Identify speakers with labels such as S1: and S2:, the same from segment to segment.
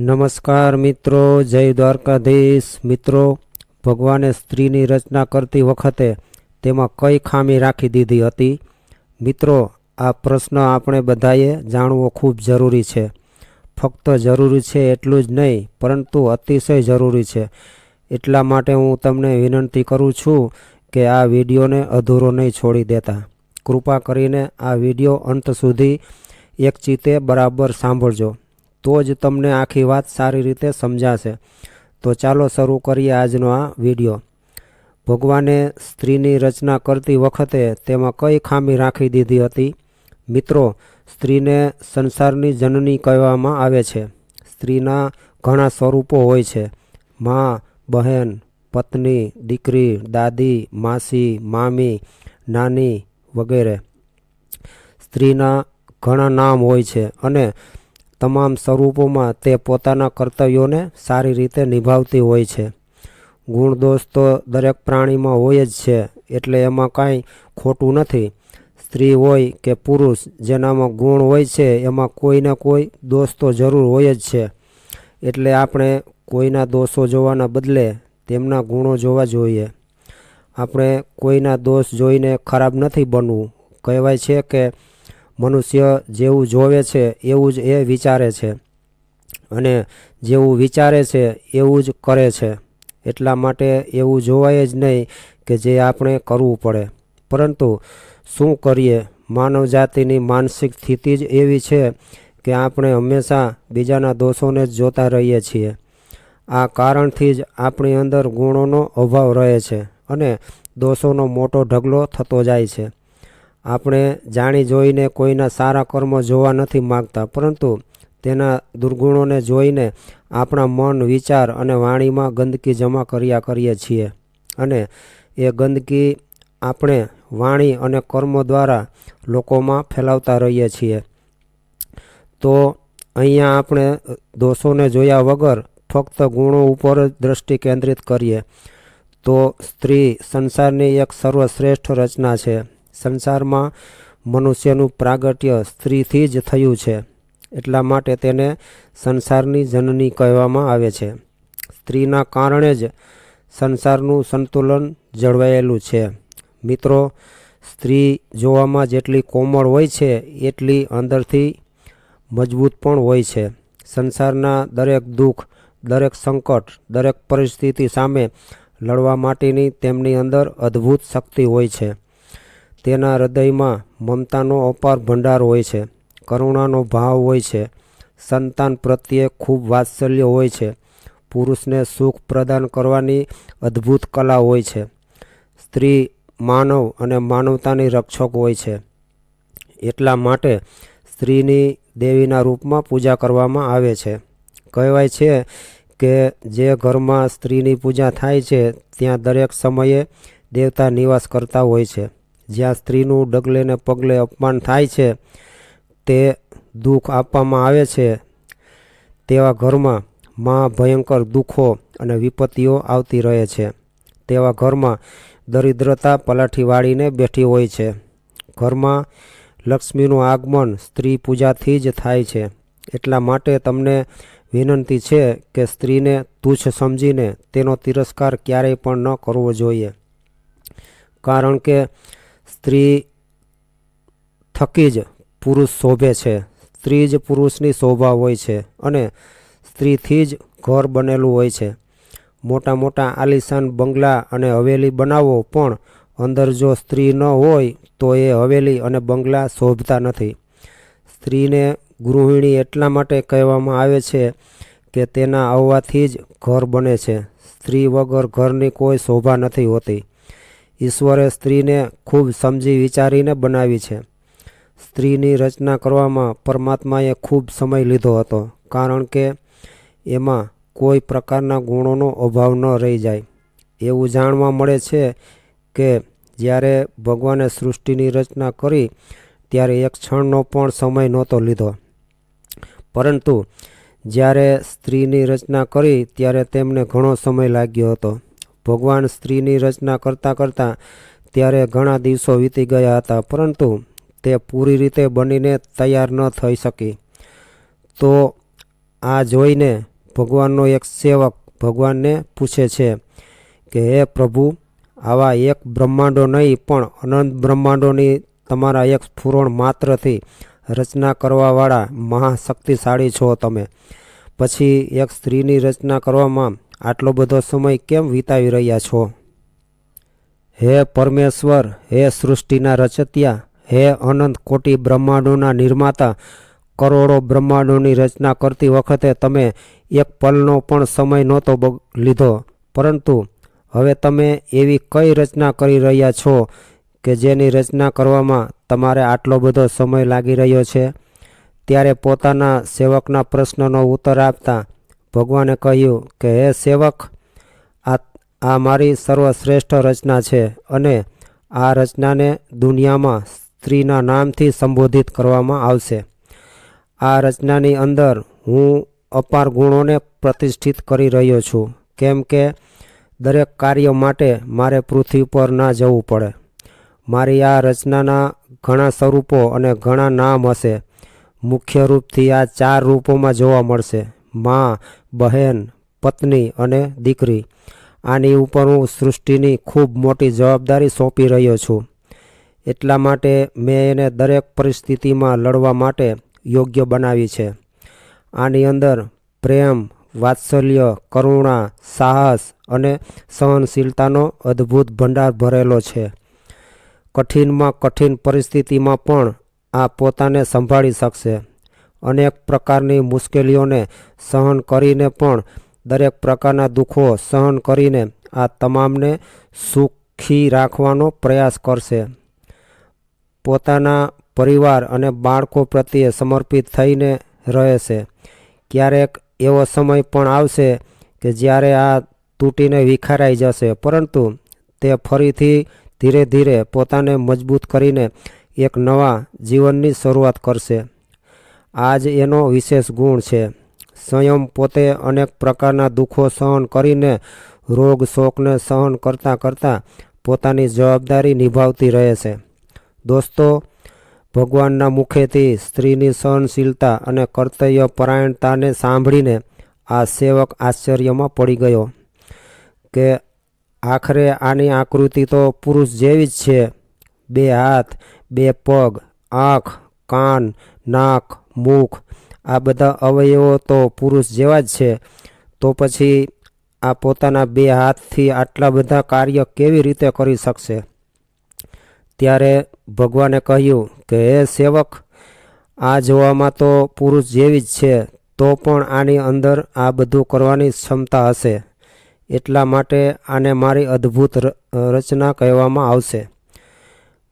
S1: નમસ્કાર મિત્રો, જય દ્વારકાધીશ. મિત્રો, ભગવાને સ્ત્રીની રચના કરતી વખતે તેમાં કઈ ખામી રાખી દીધી હતી? મિત્રો, આ પ્રશ્ન આપણે બધાએ જાણવો ખૂબ જરૂરી છે. ફક્ત જરૂરી છે એટલું જ નહીં, પરંતુ અતિશય જરૂરી છે. એટલા માટે હું તમને વિનંતી કરું છું કે આ વિડીયોને અધૂરો નહીં છોડી દેતા. કૃપા કરીને આ વીડિયો અંત સુધી એક ચીતે બરાબર સાંભળજો. તો જ તમને આખી વાત સારી રીતે સમજાશે. તો ચાલો શરૂ કરીએ આજનો આ વીડિયો. ભગવાને સ્ત્રીની રચના કરતી વખતે તેમાં કઈ ખામી રાખી દીધી હતી? મિત્રો, સ્ત્રીને સંસારની જનની કહેવામાં આવે છે. સ્ત્રીના ઘણા સ્વરૂપો હોય છે. મા, બહેન, પત્ની, દીકરી, દાદી, માસી, મામી, નાની વગેરે. સ્ત્રીના ઘણા નામ હોય છે અને તમામ સ્વરૂપોમાં તે પોતાના કર્તવ્યોને સારી રીતે નિભાવતી હોય છે. ગુણ દોષ તો દરેક પ્રાણીમાં હોય જ છે, એટલે એમાં કાંઈ ખોટું નથી. સ્ત્રી હોય કે પુરુષ, જેનામાં ગુણ હોય છે, એમાં કોઈને કોઈ દોષ તો જરૂર હોય જ છે. એટલે આપણે કોઈના દોષો જોવાના બદલે તેમના ગુણો જોવા જોઈએ. આપણે કોઈના દોષ જોઈને ખરાબ નથી બનવું. કહેવાય છે કે મનુષ્ય જેવું જોવે છે, એવું જ એ વિચારે છે. અને જેવું વિચારે છે, એવું જ કરે છે. એટલા માટે એવું જોવાય જ નહીં કે જે આપણે કરવું પડે. પરંતુ શું કરીએ? માનવ જાતિની માનસિક સ્થિતિ જ એવી છે કે આપણે હંમેશા બીજાના દોષોને જ જોતા રહીએ છીએ. આ કારણથી જ આપણી અંદર ગુણોનો અભાવ રહે છે અને દોષોનો મોટો ઢગલો થતો જાય છે. આપણે જાણી જોઈને કોઈના સારા કર્મો જોવા નથી માગતા, પરંતુ તેના દુર્ગુણોને જોઈને આપણા મન, વિચાર અને વાણીમાં ગંદકી જમા કર્યા કરીએ છીએ. અને એ ગંદકી આપણે વાણી અને કર્મો દ્વારા લોકોમાં ફેલાવતા રહીએ છીએ. તો અહીંયા આપણે દોષોને જોયા વગર ફક્ત ગુણો ઉપર જ દ્રષ્ટિ કેન્દ્રિત કરીએ. તો સ્ત્રી સંસારની એક સર્વશ્રેષ્ઠ રચના છે. સંસારમાં મનુષ્યનું પ્રાગટ્ય સ્ત્રીથી જ થયું છે. એટલા માટે તેને સંસારની જનની કહેવામાં આવે છે. સ્ત્રીના કારણે જ સંસારનું સંતુલન જળવાયેલું છે. મિત્રો, સ્ત્રી જોવામાં જેટલી કોમળ હોય છે, એટલી અંદરથી મજબૂત પણ હોય છે. સંસારના દરેક દુઃખ, દરેક સંકટ, દરેક પરિસ્થિતિ સામે લડવા માટેની તેમની અંદર અદ્ભુત શક્તિ હોય છે. તેના હૃદયમાં મમતાનો અપાર ભંડાર હોય છે, કરુણાનો ભાવ હોય છે, સંતાન પ્રત્યે ખૂબ વાત્સલ્ય હોય છે, પુરુષને સુખ પ્રદાન કરવાની અદ્ભુત કલા હોય છે, સ્ત્રી માનવ અને માનવતાની રક્ષક હોય છે. એટલા માટે સ્ત્રીની દેવીના રૂપમાં પૂજા કરવામાં આવે છે. કહેવાય છે કે જે ઘરમાં સ્ત્રીની પૂજા થાય છે, ત્યાં દરેક સમયે દેવતા નિવાસ કરતા હોય છે. જ્યાં સ્ત્રીનું ડગલે ને પગલે અપમાન થાય છે, તે દુઃખ આપવામાં આવે છે. તેવા ઘરમાં માં ભયંકર દુઃખો અને વિપત્તિઓ આવતી રહે છે. તેવા ઘરમાં દરિદ્રતા પલાઠી વાળીને બેઠી હોય છે. ઘરમાં લક્ષ્મીનું આગમન સ્ત્રી પૂજાથી જ થાય છે. એટલા માટે તમને વિનંતી છે કે સ્ત્રીને તુચ્છ સમજીને તેનો તિરસ્કાર ક્યારેય પણ ન કરવો જોઈએ. કારણ કે સ્ત્રી થકી જ પુરુષ શોભે છે. સ્ત્રી જ પુરુષની શોભા હોય છે અને સ્ત્રીથી જ ઘર બનેલું હોય છે. મોટા મોટા આલિશાન બંગલા અને હવેલી બનાવો પણ અંદર જો સ્ત્રી ન હોય તો એ હવેલી અને બંગલા શોભતા નથી. સ્ત્રીને ગૃહિણી એટલા માટે કહેવામાં આવે છે કે તેના આવવાથી જ ઘર બને છે. સ્ત્રી વગર ઘરની કોઈ શોભા નથી હોતી. ઈશ્વરે સ્ત્રીને ખૂબ સમજી વિચારીને બનાવી છે. સ્ત્રીની રચના કરવામાં પરમાત્માએ ખૂબ સમય લીધો હતો, કારણ કે એમાં કોઈ પ્રકારના ગુણોનો અભાવ ન રહી જાય. એવું જાણવા મળે છે કે જ્યારે ભગવાને સૃષ્ટિની રચના કરી, ત્યારે એક ક્ષણનો પણ સમય નહોતો લીધો. પરંતુ જ્યારે સ્ત્રીની રચના કરી, ત્યારે તેમને ઘણો સમય લાગ્યો હતો. ભગવાન સ્ત્રીની રચના કરતાં કરતાં ત્યારે ઘણા દિવસો વીતી ગયા હતા, પરંતુ તે પૂરી રીતે બનીને તૈયાર ન થઈ શકી. તો આ જોઈને ભગવાનનો એક સેવક ભગવાનને પૂછે છે કે, હે પ્રભુ, આવા એક બ્રહ્માંડો નહીં, પણ અનંત બ્રહ્માંડોની તમારા એક સ્ફુરણ માત્રથી રચના કરવાવાળા મહાશક્તિશાળી છો તમે. પછી એક સ્ત્રીની રચના કરવામાં આટલો બધો સમય કેમ વિતાવી રહ્યા છો? હે પરમેશ્વર, હે સૃષ્ટિના રચત્યા, હે અનંત કોટી બ્રહ્માંડોના નિર્માતા, કરોડો બ્રહ્માંડોની રચના કરતી વખતે તમે એક પલનો પણ સમય નહોતો લીધો. પરંતુ હવે તમે એવી કઈ રચના કરી રહ્યા છો કે જેની રચના કરવામાં તમારે આટલો બધો સમય લાગી રહ્યો છે? ત્યારે પોતાના સેવકના પ્રશ્નનો ઉત્તર આપતા ભગવાને કહ્યું કે, હે સેવક, આ આ મારી સર્વશ્રેષ્ઠ રચના છે અને આ રચનાને દુનિયામાં સ્ત્રીના નામથી સંબોધિત કરવામાં આવશે. આ રચનાની અંદર હું અપાર ગુણોને પ્રતિષ્ઠિત કરી રહ્યો છું, કેમ કે દરેક કાર્ય માટે મારે પૃથ્વી પર ના જવું પડે. મારી આ રચનાના ઘણા સ્વરૂપો અને ઘણા નામ હશે. મુખ્ય રૂપથી આ ચાર રૂપોમાં જોવા મળશે. મા, બહેન, પત્ની અને દીકરી. આની ઉપર હું સૃષ્ટિની ખૂબ મોટી જવાબદારી સોંપી રહ્યો છું. એટલા માટે મેં એને દરેક પરિસ્થિતિમાં લડવા માટે યોગ્ય બનાવી છે. આની અંદર પ્રેમ, વાત્સલ્ય, કરુણા, સાહસ અને સહનશીલતાનો અદ્ભુત ભંડાર ભરેલો છે. કઠિનમાં કઠિન પરિસ્થિતિમાં પણ આ પોતાને સંભાળી શકશે. અનેક પ્રકારની મુશ્કેલીઓને સહન કરીને પણ દરેક પ્રકારના દુઃખો સહન કરીને આ તમામને સુખી રાખવાનો પ્રયાસ કરશે. પોતાના પરિવાર અને બાળકો પ્રત્યે સમર્પિત થઈને રહેશે. ક્યારેક એવો સમય પણ આવશે કે જ્યારે આ તૂટીને વિખારાઈ જશે, પરંતુ તે ફરીથી ધીરે ધીરે પોતાને મજબૂત કરીને એક નવા જીવનની શરૂઆત કરશે. આ જ એનો વિશેષ ગુણ છે. સંયમ પોતે અનેક પ્રકારના દુઃખો સહન કરીને, રોગ શોકને સહન કરતાં કરતાં પોતાની જવાબદારી નિભાવતી રહે છે. દોસ્તો, ભગવાનના મુખેથી સ્ત્રીની સહનશીલતા અને કર્તવ્ય પરાયણતાને સાંભળીને આ સેવક આશ્ચર્યમાં પડી ગયો કે આખરે આની આકૃતિ તો પુરુષ જેવી જ છે. બે હાથ, બે પગ, આંખ, કાન, નાક મુખ, આ બધા અવયવો તો પુરુષ જેવા જ છે. તો પછી આ પોતાના બે હાથથી આટલા બધા કાર્ય કેવી રીતે કરી શકશે? ત્યારે ભગવાને કહ્યું કે, હે સેવક, આ જોવામાં તો પુરુષ જેવી જ છે, તો પણ આની અંદર આ બધું કરવાની ક્ષમતા હશે. એટલા માટે આને મારી અદ્ભુત રચના કહેવામાં આવશે.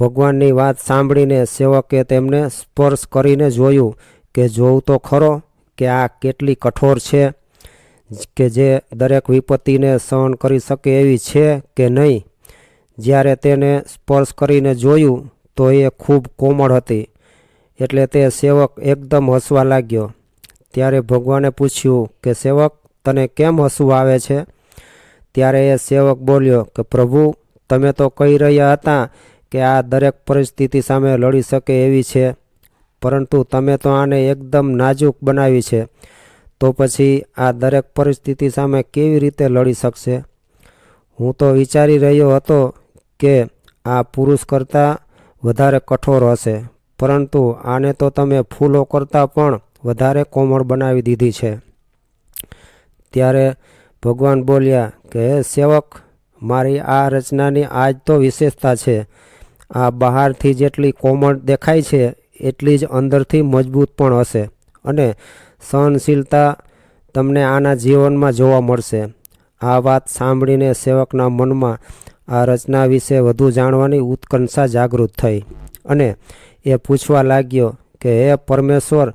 S1: ભગવાનની વાત સાંભળીને સેવકે તેમને સ્પર્શ કરીને જોયું કે જોવું તો ખરો કે આ કેટલી કઠોર છે, કે જે દરેક વિપત્તિને સહન કરી શકે એવી છે કે નહીં. જ્યારે તેને સ્પર્શ કરીને જોયું તો એ ખૂબ કોમળ હતી, એટલે તે સેવક એકદમ હસવા લાગ્યો. ત્યારે ભગવાને પૂછ્યું કે, સેવક, તને કેમ હસવું આવે છે? ત્યારે એ સેવક બોલ્યો કે, પ્રભુ, તમે તો કહી રહ્યા હતા કે આ દરેક પરિસ્થિતિ સામે લડી શકે એવી છે, પરંતુ તમે તો આને એકદમ નાજુક બનાવી છે. તો પછી આ દરેક પરિસ્થિતિ સામે કેવી રીતે લડી શકશે? હું તો વિચારી રહ્યો હતો કે આ પુરુષ કરતાં વધારે કઠોર હશે, પરંતુ આને તો તમે ફૂલો કરતાં પણ વધારે કોમળ બનાવી દીધી છે. ત્યારે ભગવાન બોલ્યા કે, હે સેવક, મારી આ રચનાની આજ તો વિશેષતા છે. આ બહારથી જેટલી કોમળ દેખાય છે, એટલી જ અંદરથી મજબૂત પણ હશે અને સહનશીલતા તમને આના જીવનમાં જોવા મળશે. આ વાત સાંભળીને સેવકના મનમાં આ રચના વિશે વધુ જાણવાની ઉત્કંઠા જાગૃત થઈ અને એ પૂછવા લાગ્યો કે, હે પરમેશ્વર,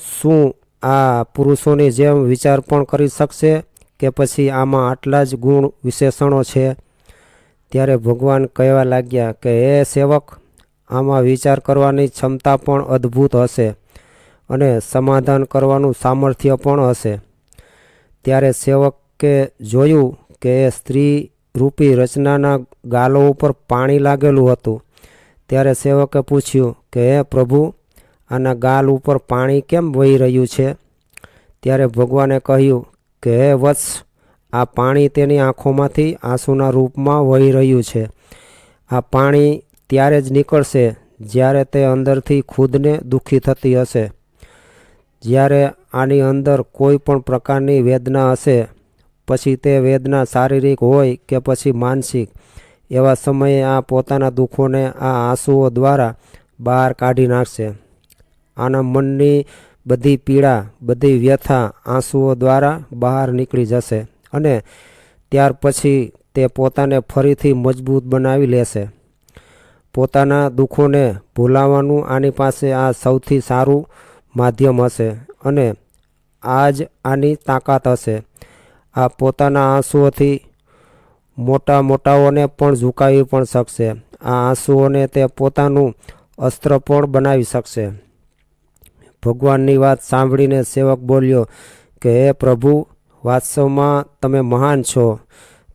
S1: શું આ પુરુષોની જેમ વિચાર પણ કરી શકશે કે પછી આમાં આટલા જ ગુણ વિશેષણો છે? ત્યારે ભગવાન કહેવા લાગ્યા કે, હે સેવક, આમાં વિચાર કરવાની ક્ષમતા પણ અદ્ભુત હશે અને સમાધાન કરવાનું સામર્થ્ય પણ હશે. ત્યારે સેવકે જોયું કે સ્ત્રી રૂપી રચનાના ગાલો ઉપર પાણી લાગેલું હતું. ત્યારે સેવકે પૂછ્યું કે, હે પ્રભુ, આના ગાલ ઉપર પાણી કેમ વહી રહ્યું છે? ત્યારે ભગવાને કહ્યું કે, હે વત્સ આ પાણી તેની આંખોમાંથી આંસુના રૂપમાં વહી રહ્યું છે. આ પાણી ત્યારે જ નીકળશે જ્યારે તે અંદરથી ખુદને દુઃખી થતી હશે. જ્યારે આની અંદર કોઈ પણ પ્રકારની વેદના હશે, પછી તે વેદના શારીરિક હોય કે પછી માનસિક, એવા સમયે આ પોતાના દુઃખોને આ આંસુઓ દ્વારા બહાર કાઢી નાખશે. આના મનની બધી પીડા, બધી વ્યથા આંસુઓ દ્વારા બહાર નીકળી જશે. અને ત્યાર પછી તે પોતાને ફરીથી મજબૂત બનાવી લેશે. પોતાના દુઃખોને ભૂલાવાનું આની પાસે આ સૌથી સારું માધ્યમ હશે અને આ જ આની તાકાત હશે. આ પોતાના આંસુઓથી મોટા મોટાઓને પણ ઝુકાવી પણ શકશે. આ આંસુઓને તે પોતાનું અસ્ત્ર પણ બનાવી શકશે. ભગવાનની વાત સાંભળીને સેવક બોલ્યો કે, હે પ્રભુ વાસ્તવમાં તમે મહાન છો.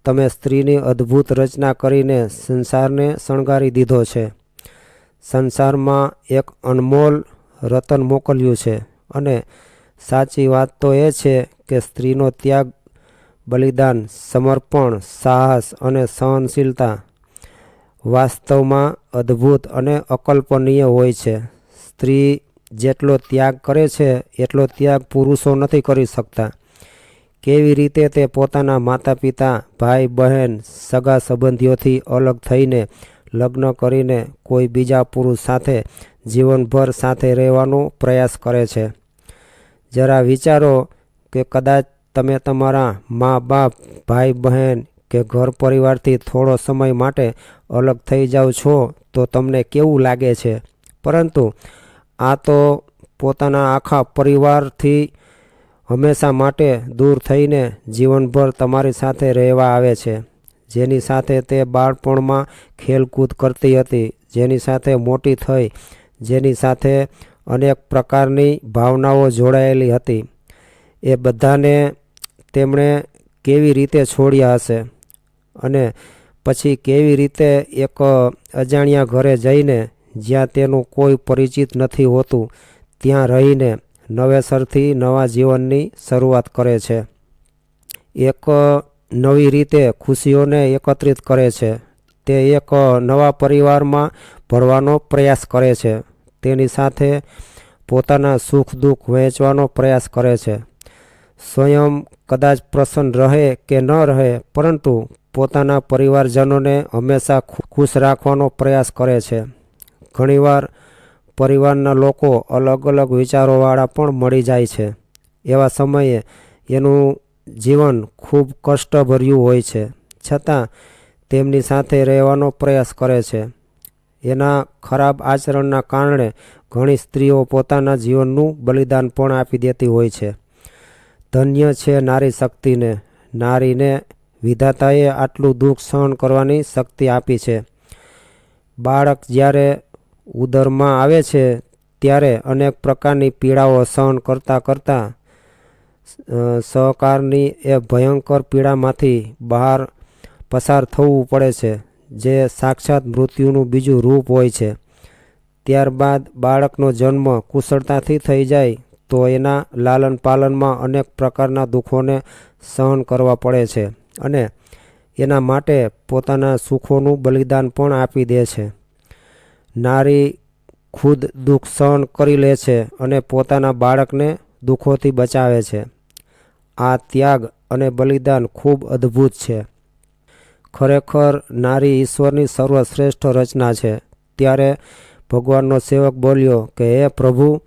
S1: તમે સ્ત્રીની અદ્ભુત રચના કરીને સંસારને શણગારી દીધો છે. સંસારમાં એક અનમોલ રતન મોકલ્યું છે. અને સાચી વાત તો એ છે કે સ્ત્રીનો ત્યાગ, બલિદાન, સમર્પણ, સાહસ અને સહનશીલતા વાસ્તવમાં અદ્ભુત અને અકલ્પનીય હોય છે. સ્ત્રી જેટલો ત્યાગ કરે છે, એટલો ત્યાગ પુરુષો નથી કરી શકતા. કેવી રીતે તે પોતાના માતા પિતા ભાઈ, બહેન, સગા સંબંધીઓથી અલગ થઈને લગ્ન કરીને કોઈ બીજા પુરુષ સાથે જીવનભર સાથે રહેવાનો પ્રયાસ કરે છે? જરા વિચારો કે કદાચ તમે તમારા મા, બાપ, ભાઈ, બહેન કે ઘર પરિવારથી થોડો સમય માટે અલગ થઈ જાઓ છો તો તમને કેવું લાગે છે? પરંતુ આ તો પોતાના આખા પરિવારથી હંમેશા માટે દૂર થઈને જીવનભર તમારી સાથે રહેવા આવે છે. જેની સાથે તે બાળપણમાં ખેલકૂદ કરતી હતી, જેની સાથે મોટી થઈ, જેની સાથે અનેક પ્રકારની ભાવનાઓ જોડાયેલી હતી. એ બધાને તેમણે કેવી રીતે છોડ્યા હશે? અને પછી કેવી રીતે એક અજાણ્યા ઘરે જઈને જ્યાં તેનું કોઈ પરિચિત નથી હોતું, ત્યાં રહીને નવેસરથી નવા જીવનની શરૂઆત કરે છે. એક નવી રીતે ખુશીઓને એકત્રિત કરે છે. તે એક નવા પરિવારમાં ભરવાનો પ્રયાસ કરે છે. તેની સાથે પોતાના સુખ દુઃખ વહેંચવાનો પ્રયાસ કરે છે. સ્વયં કદાચ પ્રસન્ન રહે કે ન રહે, પરંતુ પોતાના પરિવારજનોને હંમેશા ખુશ રાખવાનો પ્રયાસ કરે છે. ઘણીવાર પરિવારના લોકો અલગ અલગ વિચારોવાળા પણ મળી જાય છે. એવા સમયે એનું જીવન ખૂબ કષ્ટભર્યું હોય છે. છતાં તેમની સાથે રહેવાનો પ્રયાસ કરે છે. એના ખરાબ આચરણના કારણે ઘણી સ્ત્રીઓ પોતાના જીવનનું બલિદાન પણ આપી દેતી હોય છે. ધન્ય છે નારી શક્તિને. નારીને વિધાતાએ આટલું દુઃખ સહન કરવાની શક્તિ આપી છે. બાળક જ્યારે ઉદરમાં આવે છે ત્યારે અનેક પ્રકારની પીડાઓ સહન કરતાં કરતાં સહકારની એ ભયંકર પીડામાંથી બહાર પસાર થવું પડે છે, જે સાક્ષાત મૃત્યુનું બીજું રૂપ હોય છે. ત્યારબાદ બાળકનો જન્મ કુશળતાથી થઈ જાય તો એના લાલન પાલનમાં અનેક પ્રકારના દુઃખોને સહન કરવા પડે છે અને એના માટે પોતાના સુખોનું બલિદાન પણ આપી દે છે. નારી ખુદ દુઃખ સહન કરી લે છે અને પોતાના બાળકને દુઃખોથી બચાવે છે. આ ત્યાગ અને બલિદાન ખૂબ અદ્ભુત છે. ખરેખર નારી ઈશ્વરની સર્વશ્રેષ્ઠ રચના છે. ત્યારે ભગવાનનો સેવક બોલ્યો કે, હે પ્રભુ,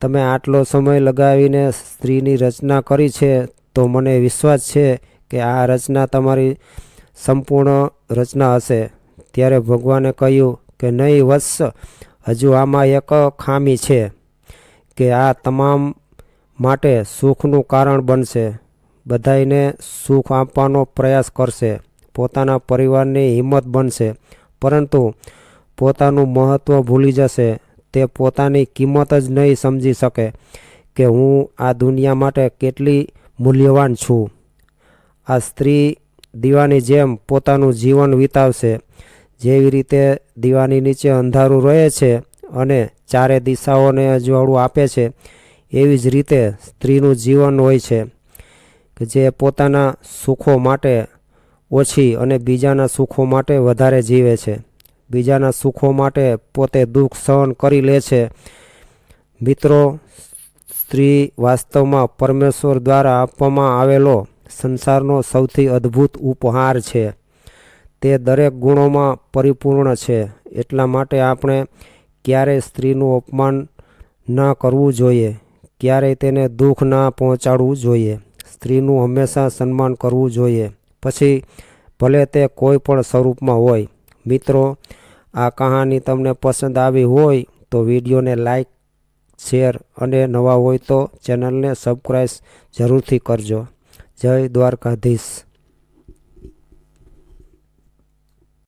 S1: તમે આટલો સમય લગાવીને સ્ત્રીની રચના કરી છે તો મને વિશ્વાસ છે કે આ રચના તમારી સંપૂર્ણ રચના હશે. ત્યારે ભગવાને કહ્યું કે નહીં વત્સ, હજુ આમાં એક ખામી છે કે આ તમામ માટે સુખનું કારણ બનશે. બધાઈને સુખ આપવાનો પ્રયાસ કરશે. પોતાના પરિવારની હિંમત બનશે. પરંતુ પોતાનું મહત્ત્વ ભૂલી જશે. તે પોતાની કિંમત જ નહીં સમજી શકે કે હું આ દુનિયા માટે કેટલી મૂલ્યવાન છું. આ સ્ત્રી દીવાની જેમ પોતાનું જીવન વિતાવશે. જેવી રીતે દીવાની નીચે અંધારું રહે છે અને ચારે દિશાઓને અજવાળું આપે છે, એવી જ રીતે સ્ત્રીનું જીવન હોય છે કે જે પોતાના સુખો માટે ઓછી અને બીજાના સુખો માટે વધારે જીવે છે. બીજાના સુખો માટે પોતે દુઃખ સહન કરી લે છે. મિત્રો, સ્ત્રી વાસ્તવમાં પરમેશ્વર દ્વારા આપવામાં આવેલો સંસારનો સૌથી અદ્ભુત ઉપહાર છે. તે દરેક ગુણોમાં પરિપૂર્ણ છે. એટલા માટે આપણે ક્યારેય સ્ત્રીનું અપમાન ન કરવું જોઈએ. ક્યારેય તેને દુઃખ ના પહોંચાડવું જોઈએ. સ્ત્રીનું હંમેશા સન્માન કરવું જોઈએ. પછી, ભલે તે કોઈ પણ સ્વરૂપમાં હોય. મિત્રો, આ કહાની તમને પસંદ આવી હોય તો વિડીયોને લાઈક, શેર અને નવા હોય તો ચેનલને સબસ્ક્રાઈબ જરૂરથી કરજો. જય દ્વારકાધીશ.